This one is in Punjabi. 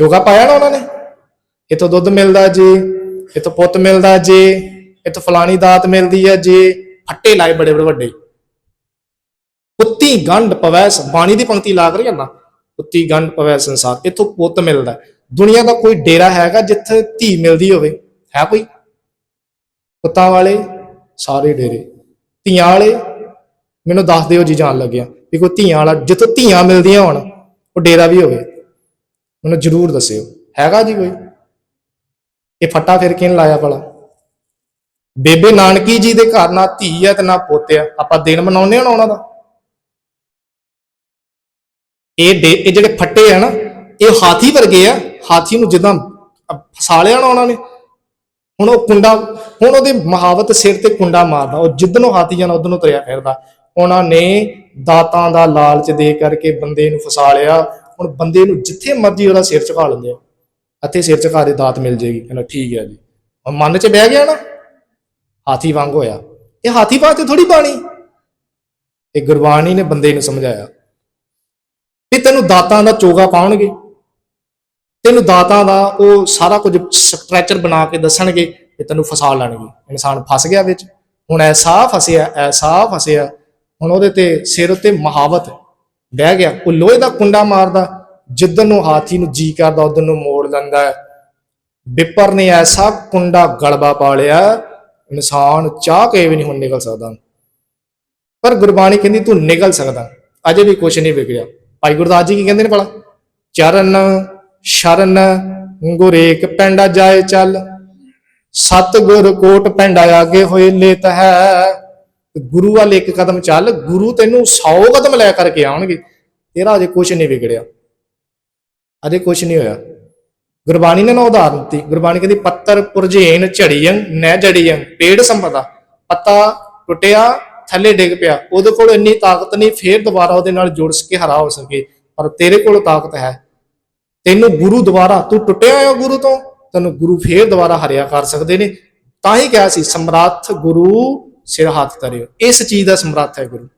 ਚੋਗਾ ਪਾਇਆ ਨਾ ਉਹਨਾਂ ਨੇ? ਇਥੋਂ ਦੁੱਧ ਮਿਲਦਾ ਜੀ, ਇਥੋਂ ਪੁੱਤ ਮਿਲਦਾ ਜੀ, ਇਥੋਂ ਫਲਾਣੀ ਦਾਤ ਮਿਲਦੀ ਹੈ ਜੀ, ਫੱਟੇ ਲਾਏ ਬੜੇ ਬੜੇ ਵੱਡੇ। ਕੁੱਤੀ ਗੰਢ ਪਵੈ ਬਾਣੀ ਦੀ ਪੰਕਤੀ ਲਾ ਕਰੀ ਨਾ ਕੁੱਤੀ ਗੰਢ ਪਵੈ ਸੰਸਾਰ, ਇਥੋਂ ਪੁੱਤ ਮਿਲਦਾ ਹੈ। ਦੁਨੀਆ ਦਾ ਕੋਈ ਡੇਰਾ ਹੈਗਾ ਜਿੱਥੇ ਧੀ ਮਿਲਦੀ ਹੋਵੇ? ਹੈ ਕੋਈ? ਪੁੱਤਾਂ ਵਾਲੇ, ਸਾਰੇ ਡੇਰੇ। ਧੀਆਂ ਵਾਲੇ, ਮੈਨੂੰ ਦੱਸ ਦਿਓ ਜੀ, ਜਾਣ ਲੱਗਿਆ ਵੀ ਕੋਈ ਧੀਆਂ ਵਾਲਾ, ਜਿੱਥੇ ਧੀਆਂ ਮਿਲਦੀਆਂ ਹੋਣ, ਉਹ ਡੇਰਾ ਵੀ ਹੋਵੇ। ਮੈਨੂੰ ਜਰੂਰ ਦੱਸਿਓ। ਹੈਗਾ ਜੀ ਕੋਈ? ਇਹ ਫੱਟਾ ਫਿਰ ਕਿਨ ਲਾਇਆ ਭਲਾ? ਬੇਬੇ ਨਾਨਕੀ ਜੀ ਦੇ ਘਰ ਨਾ ਧੀ ਆ ਤੇ ਨਾ ਪੁੱਤ ਆ। ਆਪਾਂ ਦਿਨ ਮਨਾਉਂਦੇ ਹਾਂ ਨਾ ਉਹਨਾਂ ਦਾ। ਇਹ ਇਹ ਜਿਹੜੇ ਫੱਟੇ ਆ ਨਾ, ਇਹ ਹਾਥੀ ਵਰਗੇ ਆ। ਹਾਥੀ ਨੂੰ ਜਿੱਦਾਂ ਫਸਾ ਲਿਆ ਨਾ ਉਹਨਾਂ ਨੇ। ਹੁਣ ਉਹ ਕੁੰਡਾ ਹੁਣ ਉਹਦੇ ਮਹਾਵਤ ਸਿਰ ਤੇ ਕੁੰਡਾ ਮਾਰਦਾ। ਉਹ ਜਿੱਦਨੋਂ ਹਾਥੀ ਜਾਣਾ ਉਧਰੋਂ ਤੁਰਿਆ ਫਿਰਦਾ। ਉਹਨਾਂ ਨੇ ਦਾਤਾਂ ਦਾ ਲਾਲਚ ਦੇ ਕਰਕੇ ਬੰਦੇ ਨੂੰ ਫਸਾ ਲਿਆ। ਹੁਣ ਬੰਦੇ ਨੂੰ ਜਿੱਥੇ ਮਰਜ਼ੀ ਉਹਦਾ ਸਿਰ ਝੁਕਾ ਲੈਂਦੇ ਆ। ਇੱਥੇ ਸਿਰ ਝੁਕਾ ਦੇ ਦਾਤ ਮਿਲ ਜੇਗੀ ਕਹਿੰਦਾ ਠੀਕ ਹੈ ਜੀ। ਹੁਣ ਮਨ 'ਚ ਬਹਿ ਗਿਆ ਨਾ, ਹਾਥੀ ਵਾਂਗ ਹੋਇਆ। ਇਹ ਹਾਥੀ ਬਾਤ ਥੋੜੀ ਬਾਣੀ। ਇਹ ਗੁਰਬਾਣੀ ਨੇ ਬੰਦੇ ਨੂੰ ਸਮਝਾਇਆ ਵੀ ਤੈਨੂੰ ਦਾਤਾਂ ਦਾ ਚੋਗਾ ਪਾਉਣਗੇ। ਤੈਨੂੰ ਦਾਤਾਂ ਦਾ ਉਹ ਸਾਰਾ ਕੁਝ ਸਟ੍ਰੈਚਰ ਬਣਾ ਕੇ ਦੱਸਣਗੇ ਤੇ ਤੈਨੂੰ ਫਸਾ ਲੈਣਗੇ। ਇਨਸਾਨ ਫਸ ਗਿਆ ਵਿੱਚ। ਹੁਣ ਐਸਾ ਫਸਿਆ ਐਸਾ ਫਸਿਆ। ਹੁਣ ਉਹਦੇ ਤੇ ਸਿਰ ਉੱਤੇ ਮਹਾਵਤ ਬਹਿ ਗਿਆ। ਉਹ ਲੋਹੇ ਦਾ ਕੁੰਡਾ ਮਾਰਦਾ। ਜਿੱਦਨ ਨੂੰ ਹਾਥੀ ਨੂੰ ਜੀ ਕਰਦਾ ਉਦੋਂ ਨੂੰ ਮੋੜ ਲੈਂਦਾ ਹੈ। ਵਿਪਰ ਨੇ ਐਸਾ ਕੁੰਡਾ ਗਲਬਾ ਪਾ ਲਿਆ, ਇਨਸਾਨ ਚਾਹ ਕੇ ਵੀ ਨਹੀਂ ਹੁਣ ਨਿਕਲ ਸਕਦਾ। ਪਰ ਗੁਰਬਾਣੀ ਕਹਿੰਦੀ, ਤੂੰ ਨਿਕਲ ਸਕਦਾ। ਅਜੇ ਵੀ ਕੁਝ ਨਹੀਂ ਵਿਗੜਿਆ। ਭਾਈ ਗੁਰਦਾਸ ਜੀ ਕੀ ਕਹਿੰਦੇ ਨੇ ਭਲਾ? ਚਰਨ, ਸ਼ਰਨ, ਗੁਰੇਕ ਪੈਂਡਾ ਜਾਏ ਚੱਲ। ਸਤ ਗੁਰ ਕੋਟ ਪੈਂਡਾ ਆਗੇ ਹੋਏ ਲੇਤ ਹੈ। ਗੁਰੂ ਵਾਲੇ ਇੱਕ ਕਦਮ ਚੱਲ। ਗੁਰੂ ਤੈਨੂੰ 100 ਕਦਮ ਲੈ ਕਰਕੇ ਆਉਣਗੇ। ਤੇਰਾ ਅਜੇ ਕੁਝ ਨਹੀਂ ਵਿਗੜਿਆ। ਅਜੇ ਕੁਝ ਨਹੀਂ ਹੋਇਆ। ਗੁਰਬਾਣੀ ਨੇ ਨਾ ਉਦਾਹਰਨ ਦਿੱਤੀ। ਗੁਰਬਾਣੀ ਕਹਿੰਦੀ, ਪੱਤਰ ਪੁਰਜੇਨ ਝੜੀਆਂ ਨੈ ਜੜੀਆਂ, ਪੇੜ ਸੰਪਦਾ। ਪੱਤਾ ਟੁੱਟਿਆ, ਥੱਲੇ ਡਿੱਗ ਪਿਆ। ਉਹਦੇ ਕੋਲ ਇੰਨੀ ਤਾਕਤ ਨਹੀਂ, ਫੇਰ ਦੁਬਾਰਾ ਉਹਦੇ ਨਾਲ ਜੁੜ ਸਕੇ, ਹਰਾ ਹੋ ਸਕੇ। ਪਰ ਤੇਰੇ ਕੋਲ ਤਾਕਤ ਹੈ। ਤੈਨੂੰ ਗੁਰੂ ਦੁਬਾਰਾ, ਤੂੰ ਟੁੱਟਿਆ ਹੋਇਆ ਗੁਰੂ ਤੋਂ, ਤੈਨੂੰ ਗੁਰੂ ਫੇਰ ਦੁਬਾਰਾ ਹਰਿਆ ਕਰ ਸਕਦੇ ਨੇ। ਤਾਂ ਹੀ ਕਿਹਾ ਸੀ, ਸਮਰੱਥ ਗੁਰੂ ਸਿਰ ਹੱਥ ਕਰਿਓ ਇਸ ਚੀਜ਼ ਦਾ ਸਮਰੱਥ ਹੈ ਗੁਰੂ।